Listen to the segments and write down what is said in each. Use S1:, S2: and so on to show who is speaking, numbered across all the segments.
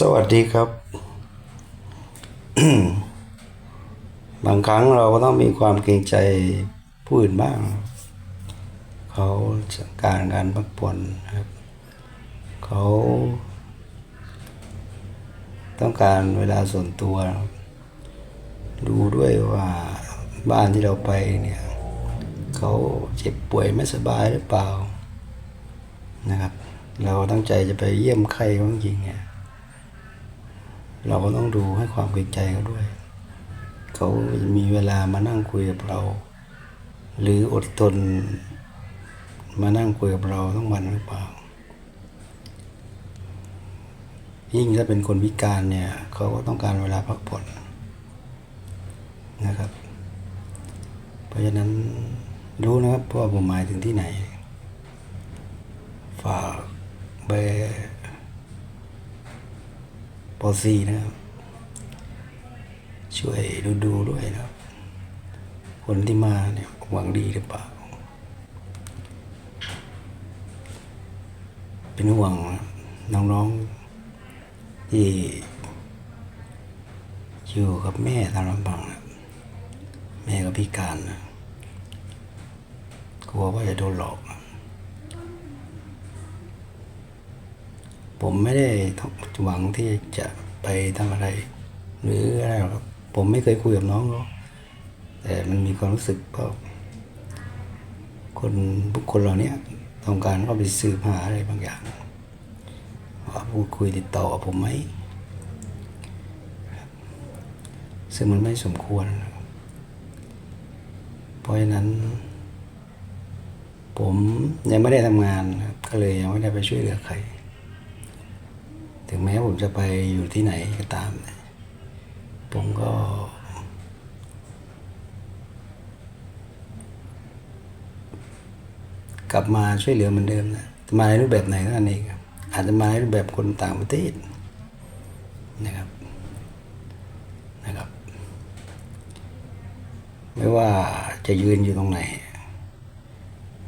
S1: สวัสดีครับ บางครั้งเราก็ต้องมีความเกรงใจผู้อื่นบ้าง เขาการการพักผ่อนครับ เขา ต้องการเวลาส่วนตัว ดูด้วยว่าบ้านที่เราไปเนี่ย เขาเจ็บป่วยไม่สบายหรือเปล่านะครับ เราตั้งใจจะไปเยี่ยมใครบางจริงเนี่ย เราก็ต้องดูให้ความเกรงใจเขาด้วย เขามีเวลามานั่งคุยกับเรา หรืออดทน มานั่งคุยกับเราทั้งวันหรือเปล่า ยิ่งถ้าเป็นคนพิการเนี่ยเขาก็ต้องการเวลาพักผ่อนนะครับ เพราะฉะนั้นรู้นะครับเพราะว่าผมหมายถึงที่ไหน ฝากเบอร์ปอ ซีนะครับ ช่วยดูดูด้วยนะครับ คนที่มาเนี่ยหวังดีหรือเปล่า เป็นห่วงน้องๆ ที่อยู่กับแม่ตามลำพังนะแม่ก็พิการนะกลัวว่าจะโดนหลอกนะผมไม่ได้หวังที่จะ ไปทำอะไร หรืออะไรหรอกครับผมไม่เคยคุยกับน้องเขาแต่มันมีความรู้สึกก็ คนบุคคลเหล่านี้ต้องการเขาไปสืบหาอะไรบางอย่างว่าพูดคุยติดต่อกับผมไหมซึ่งมันไม่สมควร เพราะฉะนั้น ผมยังไม่ได้ทำงานก็เลยยังไม่ได้ไปช่วยเหลือใคร ถึงแม้ผมจะไปอยู่ที่ไหนก็ตาม ผมก็ กลับมาช่วยเหลือเหมือนเดิมนะจะมาในรูปแบบไหนก็นั่นเองครับอาจจะมาในรูปแบบคนต่างประเทศนะครับนะครับ ไม่ว่าจะยืนอยู่ตรงไหน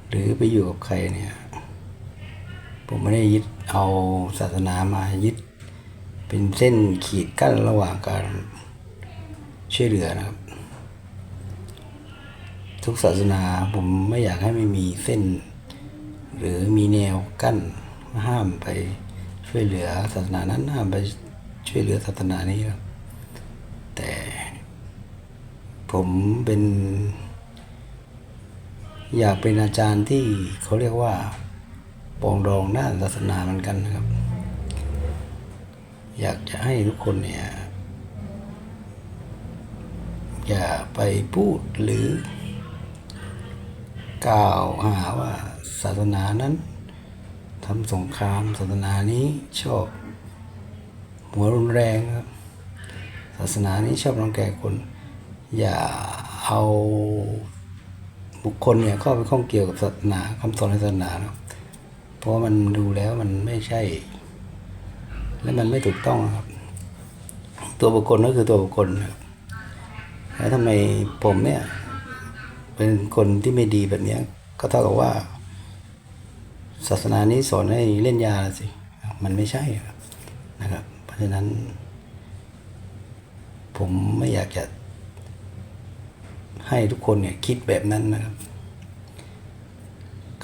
S1: หรือไปอยู่กับใครเนี่ย ผมไม่ได้ยึดเอาศาสนามายึด เป็นเส้นขีดกั้นระหว่างการช่วยเหลือนะครับ ทุกศาสนาผมไม่อยากให้ไม่มีเส้น หรือมีแนวกั้นห้ามไปช่วยเหลือศาสนานั้นห้ามไปช่วยเหลือศาสนานี้ครับแต่ผมเป็น อยากเป็นอาจารย์ที่เขาเรียกว่า ปองดองด้านศาสนาเหมือนกันนะครับ อยากจะให้ทุกคนเนี่ย อย่าไปพูดหรือกล่าวหาว่าศาสนานั้นทำสงครามศาสนานี้ชอบ หัวรุนแรงครับศาสนานี้ชอบรังแกคน อย่าเอาบุคคลเนี่ยเข้าไปข้องเกี่ยวกับศาสนาคำสอนในศาสนาเนอะ เพราะมันดูแล้วมันไม่ใช่ และมันไม่ถูกต้องครับ ตัวบุคคลก็คือตัวบุคคลครับแล้วทำไมผมเนี่ย เป็นคนที่ไม่ดีแบบนี้ก็เท่ากับว่า ศาสนานี้สอนให้เล่นยาสิ มันไม่ใช่ครับนะครับ เพราะฉะนั้น ผมไม่อยากจะ ให้ทุกคนเนี่ยคิดแบบนั้นนะครับ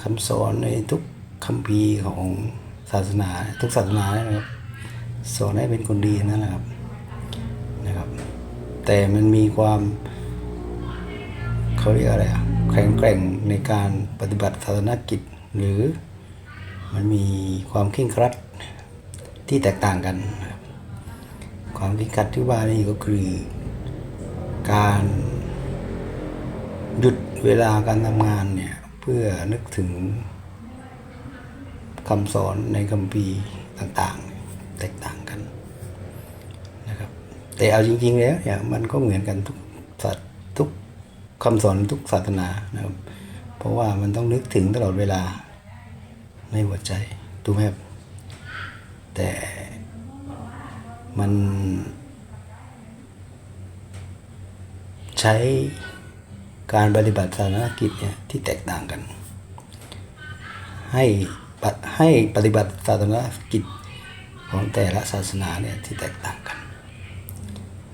S1: คำสอนในทุก คำพีร์ของศาสนาทุกศาสนานะครับสอนให้เป็นคนดีนั่นแหละครับนะครับ แต่มันมีความเขาเรียกอะไรอะแข็งแกร่งในการปฏิบัติศาสนกิจ หรือมันมีความเคร่งครัดที่แตกต่างกันครับความเคร่งครัดที่ว่านี่ก็คือการหยุดเวลาการทำงานเนี่ยเพื่อนึกถึง คำสอนในคัมภีร์ต่างๆ แตกต่างกันนะครับ แต่เอาจริง ๆ แล้วเนี่ยมันก็เหมือนกันทุกศาสทุกคำสอนทุกศาสนานะครับ เพราะว่ามันต้องนึกถึงตลอดเวลาในหัวใจถูกไหมครับแต่มันใช้การปฏิบัติศาสนกิจเนี่ยที่แตกต่างกัน ให้ ให้ปฏิบัติศาสนกิจของแต่ละศาสนาเนี่ยที่แตกต่างกัน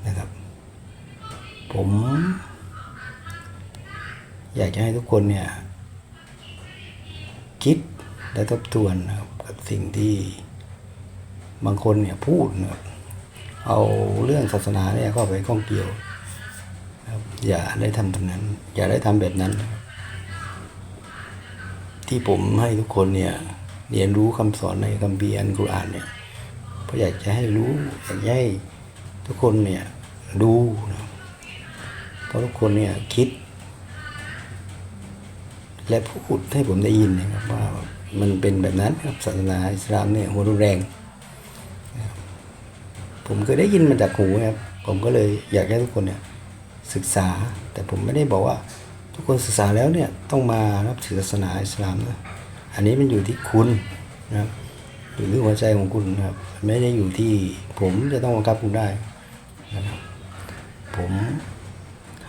S1: นะครับ ผม อยากจะให้ทุกคนเนี่ยคิดและทบทวนนะครับกับสิ่งที่บางคนเนี่ยพูดนะครับเอาเรื่องศาสนาเนี่ยเข้าไปข้องเกี่ยวนะครับอย่าได้ทำตรงนั้น อย่าได้ทำแบบนั้น ที่ผมให้ทุกคนเนี่ย เรียนรู้คำสอนในคัมภีร์อันกุรอานเนี่ยเพราะอยากจะให้รู้อยากให้ทุกคนเนี่ยดูนะเพราะทุกคนเนี่ยคิด และพูดให้ผมได้ยินนะครับว่ามันเป็นแบบนั้นครับศาสนาอิสลามเนี่ยหัวรุนแรง ผมเคยได้ยินมาจากหูครับผมก็เลยอยากให้ทุกคนเนี่ยศึกษาแต่ผมไม่ได้บอกว่า ทุกคนศึกษาแล้วเนี่ยต้องมานับถือศาสนาอิสลามนะ อันนี้มันอยู่ที่คุณนะครับอยู่ที่หัวใจของคุณนะครับ ไม่ได้อยู่ที่ผมจะต้องบังคับคุณได้นะครับผม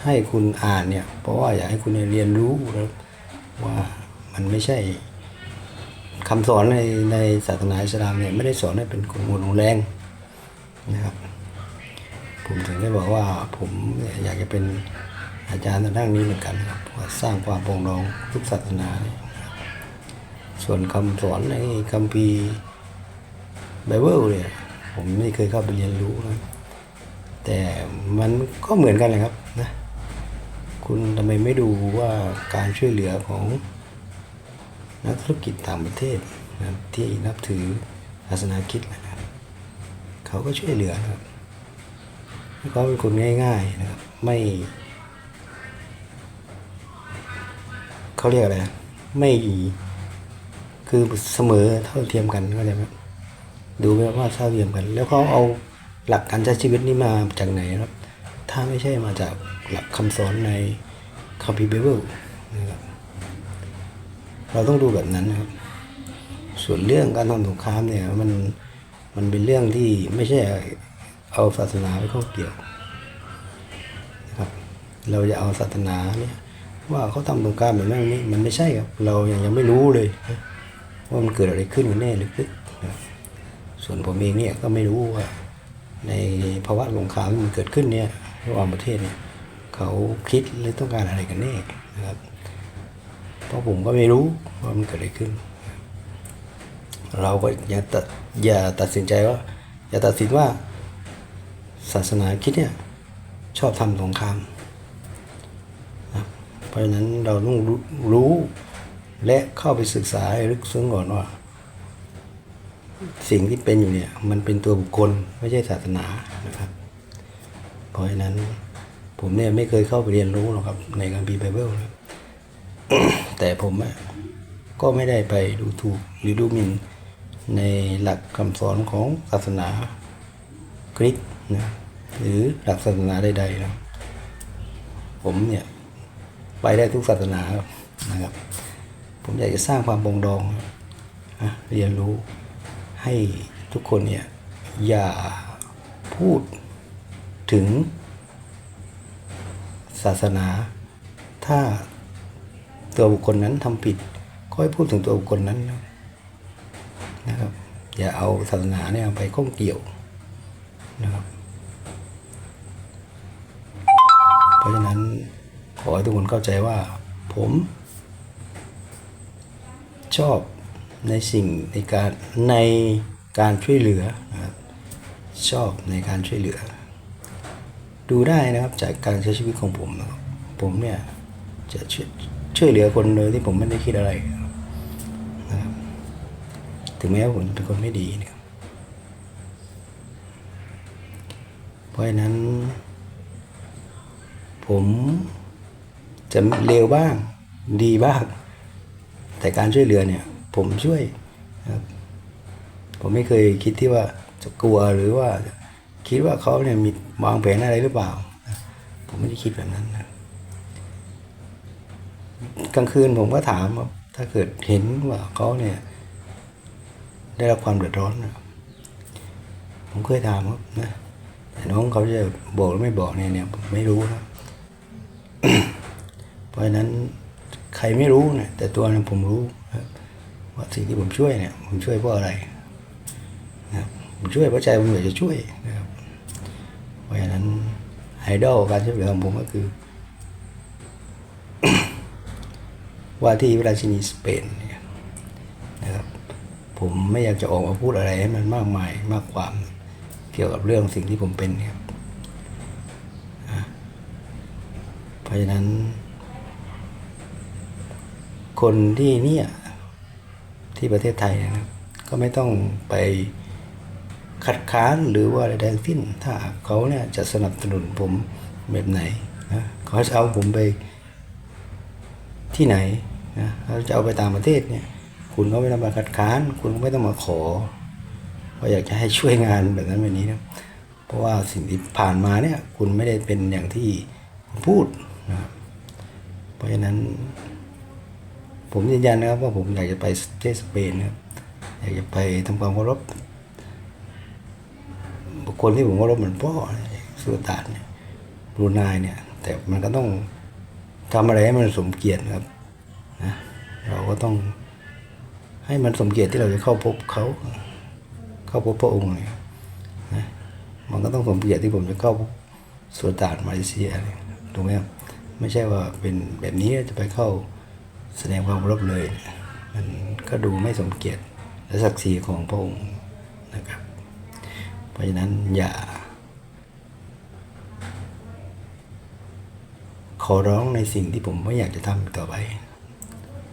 S1: ให้คุณอ่านเนี่ย เพราะว่าอยากให้คุณเรียนรู้นะว่ามันไม่ใช่คำสอนในในศาสนาอิสลามเนี่ยไม่ได้สอนให้เป็นคนรุนแรงนะครับ ผมถึงได้บอกว่าผมเนี่ยอยากจะเป็นอาจารย์ทางด้านนี้เหมือนกันครับว่าสร้างความปรองดองทุกศาสนาเนี่ย ส่วนคำสอนในคัมภีร์ไบเบิลเนี่ยผมไม่เคยเข้าไปเรียนรู้นะแต่มันก็เหมือนกันเลยครับนะคุณทำไมไม่ดูว่าการช่วยเหลือของนักธุรกิจต่างประเทศนะที่นับถือศาสนาคิดนะครับเขาก็ช่วยเหลือนะครับเขาเป็นคนง่ายๆนะครับไม่เขาเรียกอะไร ไม่ คือเสมอเท่าเทียมกันเข้าใจไหมดูไหมว่าเท่าเทียมกัน แล้วเขาเอาหลักการใช้ชีวิตนี้มาจากไหนครับ ถ้าไม่ใช่มาจากหลักคำสอนในคัมภีร์ไบเบิลนะครับเราต้องดูแบบนั้นนะครับ ส่วนเรื่องการทำสงครามเนี่ยมันมันเป็นเรื่องที่ไม่ใช่เอาศาสนาไปเข้าเกี่ยวนะครับ เราจะเอาศาสนาเนี่ยว่าเขาทำสงครามแบบนั้นนี่มันไม่ใช่ครับ เรายังยังไม่รู้เลยนะ ว่ามันเกิดอะไรขึ้นกันแน่ลึกๆนะครับส่วนผมเองเนี่ยก็ไม่รู้ว่า ในภาวะสงครามที่มันเกิดขึ้นเนี่ยระหว่างประเทศเนี่ยเขาคิดหรือต้องการอะไรกันแน่นะครับ เพราะผมก็ไม่รู้ว่ามันเกิดอะไรขึ้น เราก็อย่าตัดอย่าตัดสินใจว่า อย่าตัดสินว่า ศาสนาคิดเนี่ยชอบทำสงครามนะเพราะฉะนั้นเราต้องรู้รู้ และเข้าไปศึกษาให้ลึกซึ้งก่อนว่า สิ่งที่เป็นอยู่เนี่ย มันเป็นตัวบุคคลไม่ใช่ศาสนานะครับ เพราะฉะนั้น ผมเนี่ยไม่เคยเข้าไปเรียนรู้หรอกครับ ในคัมภีไบเบิลนะแต่ผมก็ไม่ได้ไปดูถูกหรือดูหมิ่นในหลักคำสอนของศาสนาคริสต์นะหรือหลักศาสนาใดๆนะผมเนี่ย ไปได้ทุกศาสนาครับนะครับ ผมอยากจะสร้างความปรองดองนะเรียนรู้ให้ทุกคนเนี่ยอย่าพูดถึงศาสนา ถ้าตัวบุคคลนั้นทำผิด ก็ให้พูดถึงตัวบุคคลนั้นนะครับ อย่าเอาศาสนาเนี่ยไปข้องเกี่ยวนะครับเพราะฉะนั้นขอให้ทุกคนเข้าใจว่าผม ชอบในสิ่งในการในการช่วยเหลือนะครับชอบในการช่วยเหลือ ดูได้นะครับจากการใช้ชีวิตของผมนะครับผมเนี่ยจะช่วยช่วยเหลือคนโดยที่ผมไม่ได้คิดอะไรนะครับถึงแม้ว่าผมเป็นคนไม่ดีเนี่ยเพราะฉะนั้น ผมจะเลวบ้างดีบ้าง แต่การช่วยเหลือเนี่ยผมช่วยครับผมไม่เคยคิดที่ว่าจะกลัวหรือว่าคิดว่าเขาเนี่ยมีวางแผนอะไรหรือเปล่า ผมไม่ได้คิดแบบนั้นนะกลางคืนผมก็ถามว่าถ้าเกิดเห็นว่าเขาเนี่ย ได้รับความเดือดร้อนนะผมเคยถามครับนะแต่น้องเขาจะบอกหรือไม่บอกเนี่ยเนี่ยผมไม่รู้นะเพราะฉะนั้น ใครไม่รู้เนี่ยแต่ตัวนี่ยผมรู้ว่าสิ่งที่ผมช่วยเนี่ยผมช่วยเพราะอะไรนะครับผมช่วยเพราะใจผมอยากจะช่วยนะครับเพราะฉะนั้นไอดอลการช่วยเหลือของผมก็คือ ว่าที่ราชินีสเปนเนี่ยนะครับ ผมไม่อยากจะออกมาพูดอะไรให้มันมากมายมากความเกี่ยวกับเรื่องสิ่งที่ผมเป็นเนี่ยครับอะเพราะฉะนั้น คนที่เนี่ยที่ประเทศไทยนะครับ ก็ไม่ต้องไปคัดค้านหรือว่าอะไรทั้งสิ้น ถ้าเขาเนี่ยจะสนับสนุนผมแบบไหนนะเขาจะเอาผมไปที่ไหนนะเขาจะเอาไปต่างประเทศเนี่ยคุณก็ไม่ต้องมาคัดค้าน คุณก็ไม่ต้องมาขอว่าอยากจะให้ช่วยงานแบบนั้นแบบนี้นะเพราะว่าสิ่งที่ผ่านมาเนี่ยคุณไม่ได้เป็นอย่างที่คุณพูดนะเพราะฉะนั้น ผมยืนยันนะครับว่าผมอยากจะไปประเทศสเปนนะครับอยากจะไปทำความเคารพบุคคลที่ผมเคารพเหมือนพ่อสุลต่านเนี่ยบรูไนเนี่ย แต่มันก็ต้องทำอะไรให้มันสมเกียรติครับนะเราก็ต้องให้มันสมเกียรติที่เราจะเข้าพบเขาเข้าพบพระองค์เนี่ยนะมันก็ต้องสมเกียรติที่ผมจะเข้าสุลต่านมาเลเซียถูกไหมครับไม่ใช่ว่าเป็นแบบนี้จะไปเข้า แสดงความเคารพเลยเนี่ยมันก็ดูไม่สมเกียรติและศักดิ์ศรีของพระองค์นะครับ เพราะฉะนั้นอย่า ขอร้องในสิ่งที่ผมไม่อยากจะทำต่อไป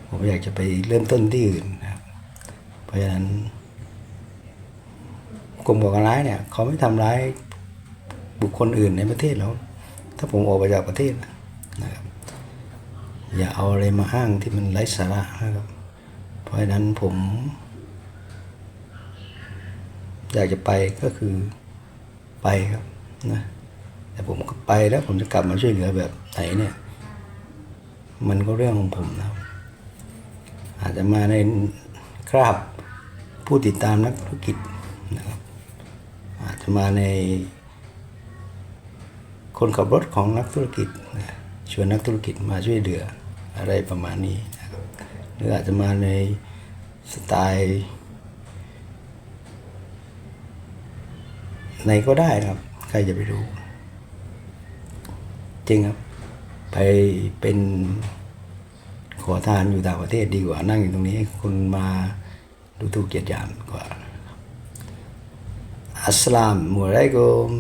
S1: ผมอยากจะไปเริ่มต้นที่อื่นนะครับ เพราะฉะนั้นกลุ่มก่อการร้ายเนี่ยเขาไม่ทำร้ายบุคคลอื่นในประเทศแล้ว ถ้าผมออกไปจากประเทศนะครับ อย่าเอาอะไรมาอ้างที่มันไร้สาระนะครับ เพราะฉะนั้นผม อยากจะไปก็คือไปครับนะแต่ผมก็ไปแล้วผมจะกลับมาช่วยเหลือแบบไหนเนี่ย มันก็เรื่องของผมนะครับอาจจะมาในคราบผู้ติดตามนักธุรกิจนะครับ อาจจะมาใน คนขับรถของนักธุรกิจชวนนักธุรกิจมาช่วยเหลือ อะไรประมาณนี้นะครับหรืออาจจะมาในสไตล์ไหนก็ได้ครับ ใครจะไปรู้ จริงครับ ไปเป็นขอทานอยู่ต่างประเทศดีกว่านั่งอยู่ตรงนี้คุณมาดูถูกเกียรติยามกว่า อัสลามุอะลัยกุม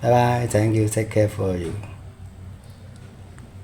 S1: Bye bye. Thank you. Take care for you.